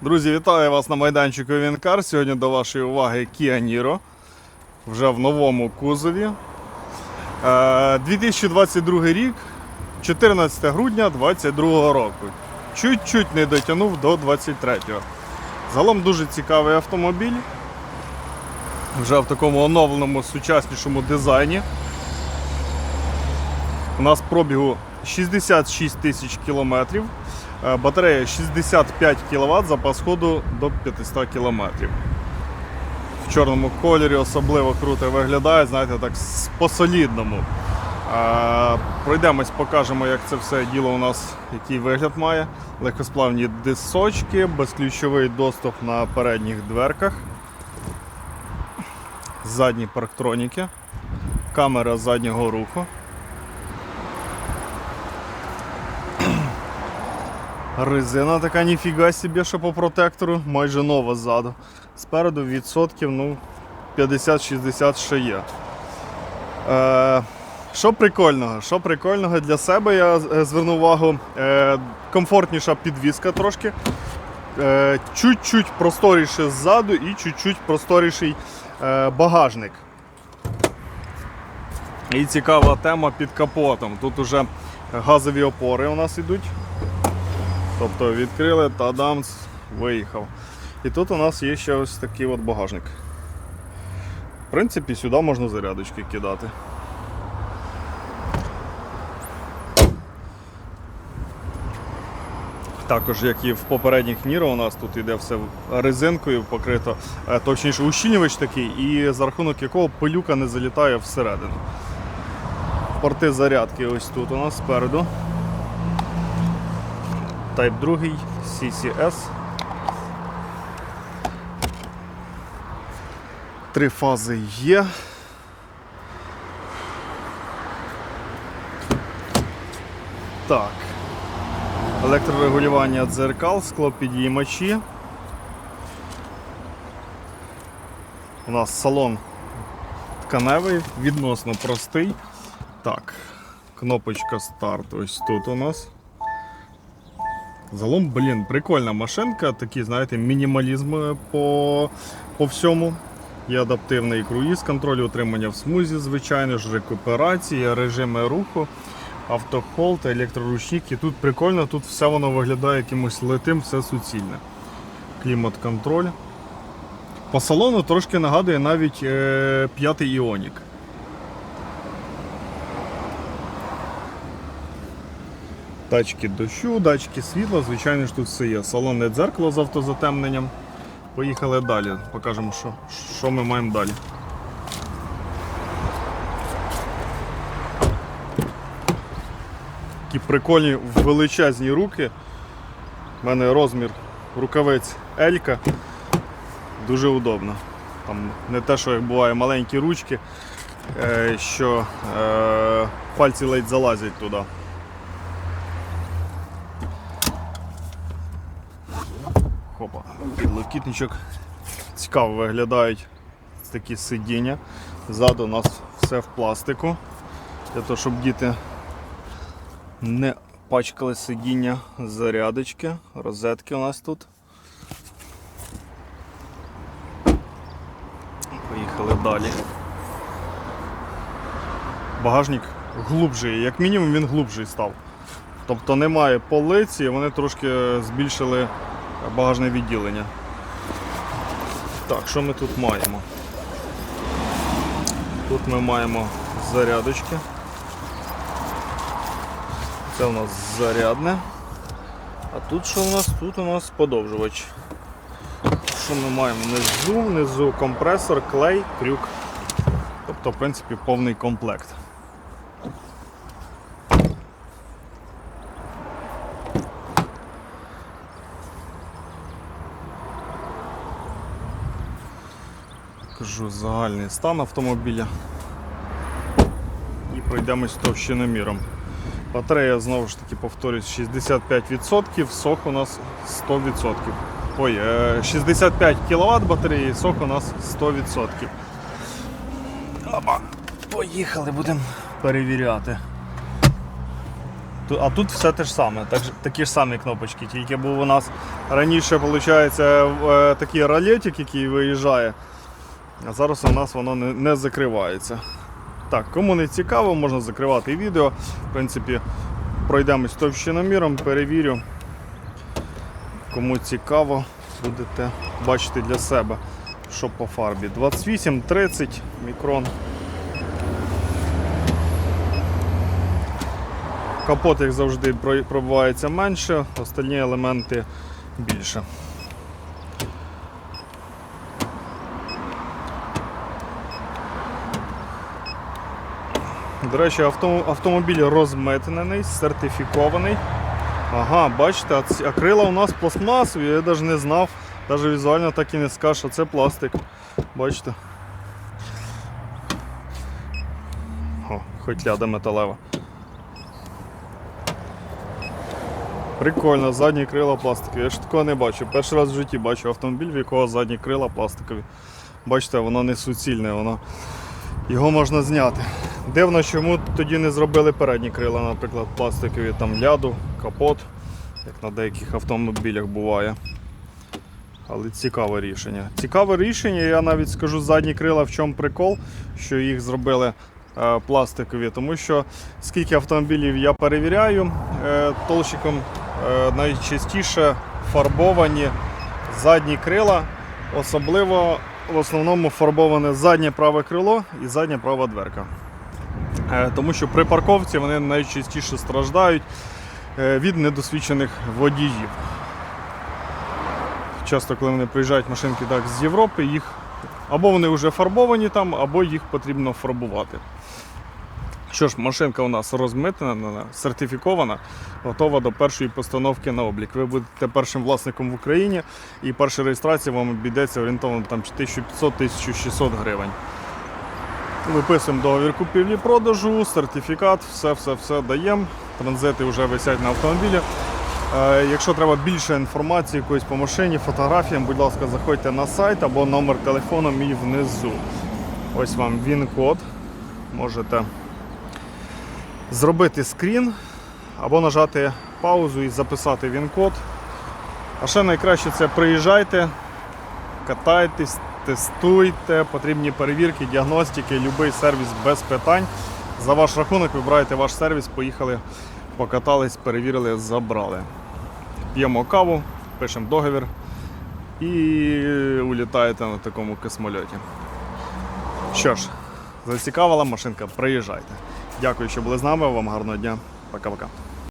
Друзі, вітаю вас на майданчику Вінкар. Сьогодні до вашої уваги Kia Niro. Вже в новому кузові. Е, 2022 рік, 14 грудня 2022 року. Чуть-чуть не дотягнув до 23-го. Загалом дуже цікавий автомобіль. Вже в такому оновленому сучаснішому дизайні. У нас пробігу 66 тисяч кілометрів. Е, Батарея 65 кВт, запас ходу до 500 км. В чорному кольорі особливо круто виглядає, знаєте, так по-солідному. Е, Пройдемось, покажемо, як це все діло у нас, який вигляд має. Легкосплавні дисочки, безключовий доступ на передніх дверках. Задні парктроніки, камера заднього руху. Резина така ніфіга собі, що по протектору, майже нова ззаду. Спереду відсотків ну, 50-60 ще є. Е, що прикольного? Що прикольного для себе я е, звернув увагу, е, комфортніша підвіска трошки. Е, чуть-чуть просторіше ззаду і чуть-чуть просторіший е, багажник. І цікава тема під капотом. Тут уже газові опори у нас йдуть. Тобто відкрили, тадамс, виїхав. І тут у нас є ще ось такий от багажник. В принципі, сюди можна зарядочки кидати. Також, як і в попередніх Ніро, у нас тут йде все резинкою покрито, е, точніше ущільнювач такий, і за рахунок якого пилюка не залітає всередину. Порти зарядки ось тут у нас спереду. Type 2, CCS. Три фази є. Так. Електрорегулювання дзеркал, склопідіймачі. У нас салон тканевий, відносно простий. Так, кнопочка старт ось тут у нас. Загалом, блін, прикольна машинка, такий, знаєте, мінімалізм по, по всьому. Є адаптивний круїз, контроль утримання в смузі, звичайно ж, рекуперація, режими руху, автохолд, електроручник. І тут прикольно, тут все воно виглядає якимось литим, все суцільне. Клімат-контроль. По салону трошки нагадує навіть е, п'ятий іонік. Датчики дощу, датчики світла, звичайно ж тут все є. Салонне дзеркало з автозатемненням. Поїхали далі, покажемо, що, що ми маємо далі. Такі прикольні величезні руки. У мене розмір рукавиць Елька. Дуже удобно. Там не те, що як буває маленькі ручки, е, що е, пальці ледь залазять туди. Хопа, підлокітничок. Цікаво виглядають такі сидіння. Ззаду у нас все в пластику. Для того, щоб діти не пачкали сидіння зарядочки, розетки у нас тут. Поїхали далі. Багажник глубший, як мінімум він глубший став. Тобто немає полиці, вони трошки збільшили багажне відділення. Так, що ми тут маємо? Тут ми маємо зарядочки. Це у нас зарядне. А тут що у нас? Тут у нас подовжувач. Що ми маємо внизу? Внизу компресор, клей, крюк. Тобто, в принципі, повний комплект. Кажу загальний стан автомобіля. І пройдемось товщиноміром. Батарея знову ж таки повторюсь 65%, сок у нас 100%. Ой, е, 65 кВт батареї, сок у нас 100%. Оба. Поїхали, будемо перевіряти. А тут все те ж саме, так, такі ж самі кнопочки, тільки був у нас раніше, виходить, е, такий ролетик, який виїжджає, а зараз у нас воно не, не закривається. Так, кому не цікаво, можна закривати відео. В принципі, пройдемось товщиноміром, перевірю. Кому цікаво, будете бачити для себе, що по фарбі. 28-30 мікрон. Капот, як завжди, про- пробивається менше, остальні елементи більше. До речі, авто, автомобіль розмитнений, сертифікований. Ага, бачите, а, ці- а крила у нас пластмасові, я навіть не знав. Навіть візуально так і не скажу, що це пластик. Бачите? О, хоч ляда металева. Прикольно, задні крила пластикові. Я ж такого не бачу. Перший раз в житті бачу автомобіль, в якого задні крила пластикові. Бачите, воно не суцільне, воно... його можна зняти. Дивно, чому тоді не зробили передні крила, наприклад, пластикові, там ляду, капот, як на деяких автомобілях буває. Але цікаве рішення. Цікаве рішення, я навіть скажу задні крила, в чому прикол, що їх зробили е, пластикові, тому що скільки автомобілів я перевіряю е, толщиком, е, найчастіше фарбовані задні крила, особливо в основному фарбоване заднє праве крило і задня права дверка. Е, Тому що при парковці вони найчастіше страждають е, від недосвідчених водіїв. Часто, коли вони приїжджають машинки так з Європи, їх або вони вже фарбовані там, або їх потрібно фарбувати. Що ж, машинка у нас розмитнена, сертифікована, готова до першої постановки на облік. Ви будете першим власником в Україні і перша реєстрація вам обійдеться орієнтовно там 1500-1600 гривень. Виписуємо договір купівлі-продажу, сертифікат, все-все-все даємо. Транзити вже висять на автомобілі. Е, Якщо треба більше інформації якоїсь по машині, фотографіям, будь ласка, заходьте на сайт або номер телефону мій внизу. Ось вам він-код. Можете зробити скрін або нажати паузу і записати він-код. А ще найкраще це приїжджайте, катайтесь, тестуйте, потрібні перевірки, діагностики, будь-який сервіс без питань. За ваш рахунок вибираєте ваш сервіс, поїхали, покатались, перевірили, забрали. П'ємо каву, пишемо договір і улітаєте на такому космольоті. Що ж, зацікавила машинка, приїжджайте. Дякую, що були з нами. Вам гарного дня. Пока-пока.